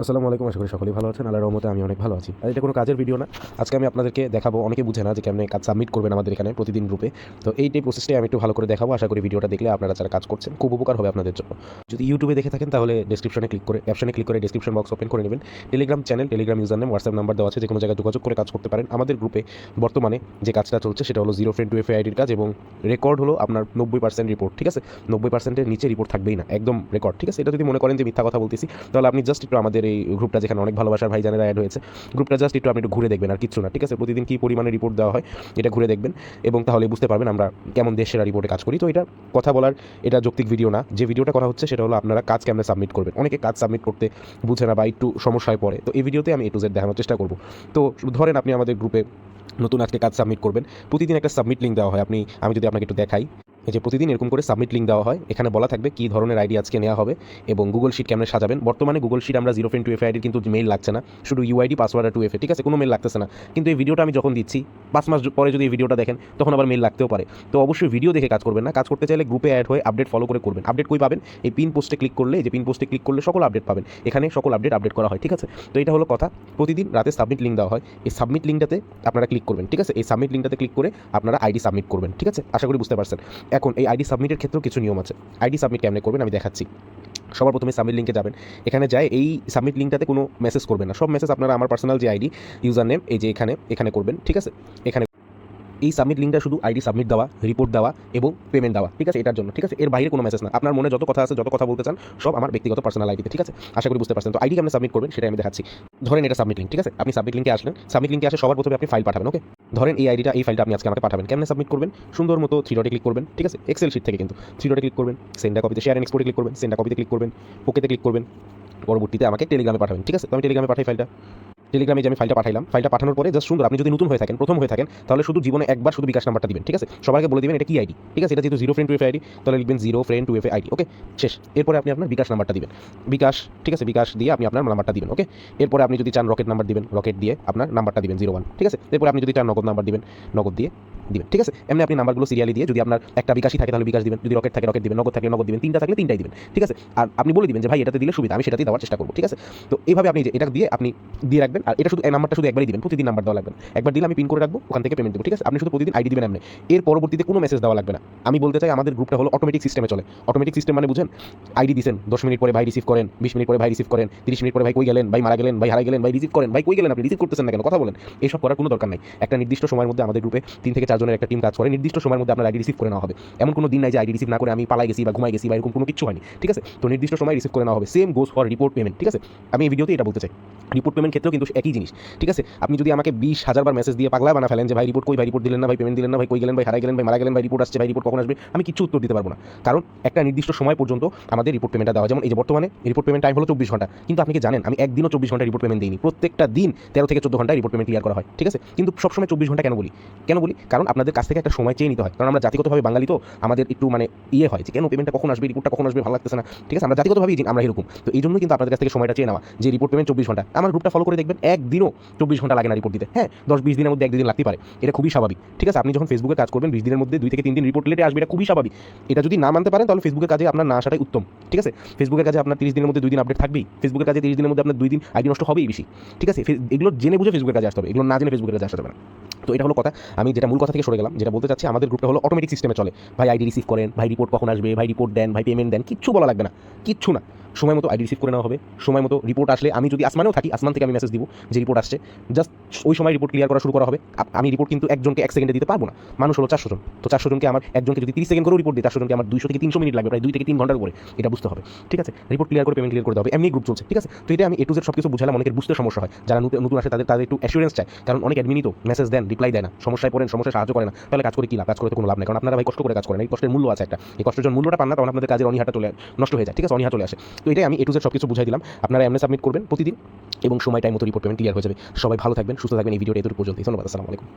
আসসালামু আলাইকুম, আশা করি সকলেই ভালো আছেন। আল্লাহর রহমতে আমি অনেক ভালো আছি। আর এটা কোনো কাজের ভিডিও না। আজকে আমি আপনাদেরকে দেখাবো, অনেকে বুঝে না যে কেমন কাজ সাবমিট করবেন আমাদের এখানে প্রতিদিন গ্রুপে তো এইটাই প্রসেসটাই আমি একটু ভালো করে দেখাবো। আশা করি ভিডিওটা দেখলে আপনারা যারা কাজ করছেন, খুব উপকার হবে আপনাদের জন্য। যদি ইউটিউবে দেখে থাকেন, তাহলে ডেসক্রিপশনে ক্লিক করে অপশনে ক্লিক করে ডেসক্রিপশন বক্স ওপেন করে নেবেন। Telegram channel Telegram user name WhatsApp number দেওয়া আছে, যে কোনো জায়গায় যোগাযোগ করে কাজ করতে পারেন। আমাদের গ্রুপে বর্তমানে যে কাজটা চলছে, সেটা হলো জিরো ফ্রেন্ড টু এফ আইডির কাজ এবং রেকর্ড হলো আপনার নব্বই পার্সেন্ট রিপোর্ট ঠিক আছে? নব্বই পার্সেন্টের নিচে রিপোর্ট থাকবেই না, একদম রেকর্ড ঠিক আছে? এটা যদি মনে করেন যে মিথ্যা কথা বলতেছি, তাহলে আপনি জাস্ট একটু আমাদের এই গ্রুপটা যেখানে অনেক ভালোবাসার ভাইজানেরা অ্যাড হয়েছে। গ্রুপটা জাস্ট একটু আপনি একটু ঘুরে দেখবেন, আর কিছু না, ঠিক আছে? প্রতিদিন কী পরিমাণে রিপোর্ট দেওয়া হয়, এটা ঘুরে দেখবেন এবং তাহলে বুঝতে পারবেন আমরা কেমন দেশ সেরা রিপোর্টে কাজ করি। তো এটা কথা বলার, এটা যৌক্তিক ভিডিও না। যে ভিডিওটা করা হচ্ছে, সেটা হলো আপনারা কাজ কেমনে সাবমিট করবেন। অনেকে কাজ সাবমিট করতে বুঝে না বা একটু সমস্যায় পড়ে। তো এই ভিডিওতে আমি এ টু জেড দেখানোর চেষ্টা করব। তো ধরেন আপনি আমাদের গ্রুপে নতুন আজকে কাজ সাবমিট করবেন। প্রতিদিন একটা সাবমিট লিঙ্ক দেওয়া হয়। আপনি, আমি যদি আপনাকে একটু দেখাই। এই যে প্রতিদিন এরকম করে সাবমিট লিঙ্ক দেওয়া হয়, এখানে বলা থাকবে কী ধরনের আইডি আজকে নেওয়া হবে এবং গুগল শিট কেমন সাজাবেন। বর্তমানে গুগল শিট আমরা জিরো ফ্রেন্ড টু এফ আইডির কিন্তু মেইল লাগছে না। শুধু ইউআইডি পাসওয়ার্ড আর টু এফ ঠিক আছে? কোনো মেল লাগতেছে না। কিন্তু এই ভিডিওটা আমি যখন দিচ্ছি, পাঁচ মাস পরে যদি এই ভিডিওটা দেখেন, তখন আবার মেল লাগতেও পারে। তো অবশ্যই ভিডিও দেখে কাজ করবেন না। কাজ করতে চাইলে গ্রুপে অ্যাড হয়ে আপডেট ফলো করে করবেন। আপডেট কই পাবেন? এই পিন পোস্টে ক্লিক করলে যে পিন পোস্টে ক্লিক করলে সকল আপডেট পাবেন। এখানে সকল আপডেট আপডেট করা হয়, ঠিক আছে? তো এটা হলো কথা। প্রতিদিন রাতে সাবমিট লিঙ্ক দেওয়া হয়। এই সাবমিট লিঙ্কটাতে আপনারা ক্লিক করবেন, ঠিক আছে? এই সাবমিট লিঙ্কটাতে ক্লিক করে আপনারা আইডি সাবমিট করবেন, ঠিক আছে? আশা করি বুঝতে পারছেন। এখন এই আইডি সাবমিটের ক্ষেত্রেও কিছু নিয়ম আছে। আইডি সাবমিট কেমনে করবেন আমি দেখাচ্ছি। সবার প্রথমে সাবমিট লিঙ্কে যাবেন। এখানে যায়, এই সাবমিট লিঙ্কটাতে কোনো মেসেজ করবেন না। সব মেসেজ আপনারা আমার পার্সোনাল যে আইডি ইউজার নেম এই যে এখানে এখানে করবেন, ঠিক আছে? এখানে এই সাবমিট লিঙ্কটা শুধু আইডি সাবমিট দেওয়া রিপোর্ট দেওয়া এবং পেমেন্ট দেওয়া, ঠিক আছে? এটার জন্য, ঠিক আছে? এর বাইরে কোনো মেসেজ না। আপনার মনে যত কথা আছে, যত কথা বলতে চান, সব আমার ব্যক্তিগত পার্সোনাল আইডিতে ঠিক আছে? আশা করি বুঝতে পারছেন। তো আইডি আপনি সাবমিট করবেন সেটা আমি দেখাচ্ছি। ধরেন এটা সাবমিট লিঙ্ক ঠিক আছে? আপনি সাবমিট লিঙ্কে আসলেন। সাবমিট লিঙ্কে আসে সবার প্রথমে আপনি ফাইল পাঠাবেন ওকে ধরেন এই আইডিটা এই ফাইলটা আপনি আজকে আমাকে পাঠাবেন। কেমন সাবমিট করবেন? সুন্দর মতো থ্রি ডটে ক্লিক করবেন, ঠিক আছে? এক্সেল শিট থেকে কিন্তু। থ্রি ডটে ক্লিক করবেন সেন্ডা কপিতে শেয়ার এক্সপোর্টে ক্লিক করবেন সেন্ডা কপিতে ক্লিক করবেন ওকেতে ক্লিক করবেন। পরবর্তীতে আমাকে টেলিগ্রামে পাঠাবেন, ঠিক আছে? তো আমি টেলিগ্রামে পাঠাই ফাইলটা টেলিগ্রামে যে আমি ফাইলটা পাঠাইলাম ফাইলটা পাঠানোর পরে জাস্ট সুন্দর আপনি যদি নতুন হয়ে থাকেন, প্রথম হয়ে থাকেন, তাহলে শুধু জীবনে একবার শুধু বিকাশ নাম্বারটা দিবেন, ঠিক আছে? সবাইকে বলে দিবেন এটা কি আইডি ঠিক আছে? এটা যেহেতু zero friend two F ID তাহলে লিখবেন zero friend two F ID okay শেষ। এরপরে আপনি আপনার বিকাশ নাম্বারটা দিবেন। বিকাশ, ঠিক আছে? বিকাশ দিয়ে আপনি আপনার নাম্বারটা দিবেন ওকে এরপরে আপনি যদি চান রকেট নাম্বার দিবেন রকেট দিয়ে আপনার নাম্বারটা দিবেন জিরো ওয়ান ঠিক আছে? এরপরে আপনি যদি চান নগদ নাম্বার দিবেন, নগদ দিয়ে দিবেন, ঠিক আছে? এমনি আপনি নাম্বারগুলো সিরিয়ালি দিয়ে যদি আপনার একটা বিকাশই থাকে, তাহলে বিকাশ দিবেন, যদি রকেট থাকে রকেট দিবেন, নগদ থাকলে নগদ দিবেন, তিনটা থাকলে তিনটাই দিবেন, ঠিক আছে? আর আপনি বলে দিবেন যে, ভাই এটাতে দিলে সুবিধা, আমি সেটাতেই দেওয়ার চেষ্টা করব ঠিক আছে? তো এইভাবে আপনি যে, এটা দিয়ে আপনি দিয়ে রাখবেন, আর এটা শুধু, এই নাম্বারটা শুধু একবারই দিবেন, প্রতিদিন নাম্বার দেওয়া লাগবে একবার দিলে আমি পিন করে রাখব, ওখান থেকে পেমেন্ট দেবো, ঠিক আছে? আপনি শুধু প্রতিদিন আইডি দিবেন এমনি। এর পরবর্তীতে কোনো মেসেজ দেওয়া লাগবে না। আমি বলতে চাই, আমাদের গ্রুপটা হলো অটোমেটিক সিস্টেমে চলে। অটোমেটিক সিস্টেম মানে বুঝেন আইডি দিছেন, দশ মিনিট পরে ভাই রিসিভ করেন, বিশ মিনিট পরে ভাই রিসিভ করেন, তিরিশ মিনিট পরে ভাই কই গেলেন, ভাই মারা গেলেন, ভাই হারা গেলেন, ভাই রিসিভ করেন, ভাই কই গেলেন, আপনি রিসিভ করতেছেন না কেন? কথা বলেন। এইসব করার কোনো দরকার নাই। একটা নির্দিষ্ট সময়ের মধ্যে আমাদের গ্রুপে তিন থেকে চারজনের একটা টিম কাজ করে, নির্দিষ্ট সময়ের মধ্যে আপনার আইডি রিসিভ করে নেওয়া হবে। এমন কোনো দিন নাই যে আইডি রিসিভ না করে আমি পালাই গেছি বা ঘুমাই গেছি বা এরকম কোনো কিছু হয়নি, ঠিক আছে? তো নির্দিষ্ট সময় রিসিভ করে নেওয়া হবে। Same goes for report payment ঠিক আছে? আমি এই ভিডিওতে এটা বলতে চাই। রিপোর্ট পেমেন্ট ক্ষেত্রেও কিন্তু একই জিনিস, ঠিক আছে? আপনি যদি আমাকে বিশ হাজার বার মেসেজ দিয়ে পাগলা বানা ফেলেন যে, ভাই রিপোর্ট কই? ভাই রিপোর্ট দিলেন না, ভাই পেমেন্ট দিলেন না, ভাই, কই গেলেন, ভাই, হারাই গেলেন, ভাই, মারা গেলেন, ভাই রিপোর্ট আসছে, ভাই রিপোর্ট কখন আসবে? আমি কিছু উত্তর দিতে পারব না। কারণ একটা নির্দিষ্ট সময় পর্যন্ত আমাদের রিপোর্ট পেমেন্টটা দেওয়া। যেমন এই যে বর্তমানে রিপোর্ট পেমেন্ট টাইম হলো চব্বিশ ঘণ্টা। কিন্তু আপনি কি জানেন, আমি একদিনও চব্বিশ ঘণ্টা রিপোর্ট পেমেন্ট দিইনি। প্রত্যেকটা দিন তেরো থেকে চোদ্দ ঘণ্টা রিপোর্ট পেমেন্ট ক্লিয়ার করা হয়, ঠিক আছে? কিন্তু সবসময় চব্বিশ ঘণ্টা কেন বলি? কেন বলি? কারণ আপনাদের কাছ থেকে একটা সময় চেয়ে নিতে হয়। কারণ আমরা জাতিগতভাবে বাঙালি তো, আমাদের একটু মানে ইয়ে হয় যে, কেন পেমেন্টটা কখন আসবে? রিপোর্টটা কখন আসবে? ভালো লাগতেছে না। ঠিক আছে? আমরা জাতিগতভাবেই আমরা এরকম। তো এই জন্য কিন্তু আপনাদের কাছ থেকে সময়টা চেয়ে নেওয়া যে রিপোর্ট পেমেন্ট চব্বিশ ঘণ্টা। আমার গ্রুপটা ফলো করে দেখবেন, একদিনও চব্বিশ ঘণ্টা লাগে না রিপোর্ট দিতে। হ্যাঁ দশ বিশ দিনের মধ্যে এক দুদিন লাগতে পারে। এটা খুবই স্বাভাবিক। ঠিক আছে, আপনি যখন ফেসবুকে কাজ করবেন, বিশ দিনের মধ্যে দুই থেকে তিন দিন রিপোর্ট লেটে আসবে, এটা খুবই স্বাভাবিক। এটা যদি না মানতে পারেন, তাহলে ফেসবুকের কাজে আপনার না আসাটাই উত্তম। ঠিক আছে? ফেসবুকের কাজে আপনার তিরিশ দিনের মধ্যে দুই দিন আপডেট থাকবেই। ফেসবুকের কাজে তিরিশ দিনের মধ্যে আপনার দুই দিন আইডি নষ্ট হবেই বেশি। ঠিক আছে? এগুলো জেনে বুঝে ফেসবুকের কাজে আসতে হবে। এগুলো না জেনে ফেসবুকের কাজে আসা যাবে না। তো এটা হলো কথা। আমি যেটা মূল কথা থেকে সরে গেলাম, যেটা বলতে চাচ্ছি, আমাদের গ্রুপটা হলো অটোমেটিক সিস্টেমে চলে। ভাই আইডি রিসিভ করেন, ভাই রিপোর্ট কখন আসবে, ভাই রিপোর্ট দেন, ভাই পেমেন্ট দেন, কিচ্ছু বলা লাগবে না। কিচ্ছু না। সময় মতো আইডি রিসিভ করে নেওয়া হবে। সময় মতো রিপোর্ট আসলে আমি যদি আসমানেও থাকি, আসমান থেকে আমি মেসেজ দিব যে রিপোর্ট আসছে। জাস্ট ওই সময় রিপোর্ট ক্লিয়ার করা শুরু করা হবে। আমি রিপোর্ট কিন্তু একজনকে এক সেকেন্ডে দিতে পারব না। মানুষ হলো চারশো জন। তো চারশো জনকে আমার, একজনকে যদি তিরিশ সেকেন্ড করে রিপোর্ট দিই চারশো জনকে আমার দুইশো থেকে তিনশো মিনিট লাগবে, প্রায় দুই থেকে তিন ঘণ্টার উপরে। এটা বুঝতে হবে। ঠিক আছে? রিপোর্ট ক্লিয়ার করে পেমেন্ট ক্লিয়ার করে হবে। এমনি গ্রুপ চলছে। ঠিক আছে? তো এটা আমি এ টু জেড সব কিছু বুঝালাম। অনেকের বুঝতে সমস্যা হয়। যারা নতুন নতুন আসে তাদের তাদের একটু অ্যাসুরেন্স চায়। কারণ অনেক অ্যাডমিনই তো মেসেজ দেন রিপ্লাই দেয় না। সমস্যায় পড়েন, সমস্যায় সাহায্য করে না। তাহলে কাজ করে কি কাজ করতে কোনো লাভ নেই। কারণ আপনারা ভাই কষ্ট করে কাজ করেন। এই কষ্টের মূল্য আছে একটা। এই কষ্টের জন্য মূল্যটা পান না, তখন আপনাদের কাজের অনীহাটা চলে, নষ্ট হয়ে যায়। ঠিক আছে? অনীহা চলে আসে। তো এটাই আমি এ টু জেড সব কিছু বুঝাই দিলাম। আপনারা এমনি সাবমিট করবেন প্রতিদিন এবং সময় টাইম মতো রিপোর্ট পেমেন্ট ক্লিয়ার হয়ে যাবে। সবাই ভালো থাকবেন, সুস্থ থাকবেন। এই ভিডিওটা এদের পর্যন্ত ধন্যবাদ, আসসালামু আলাইকুম।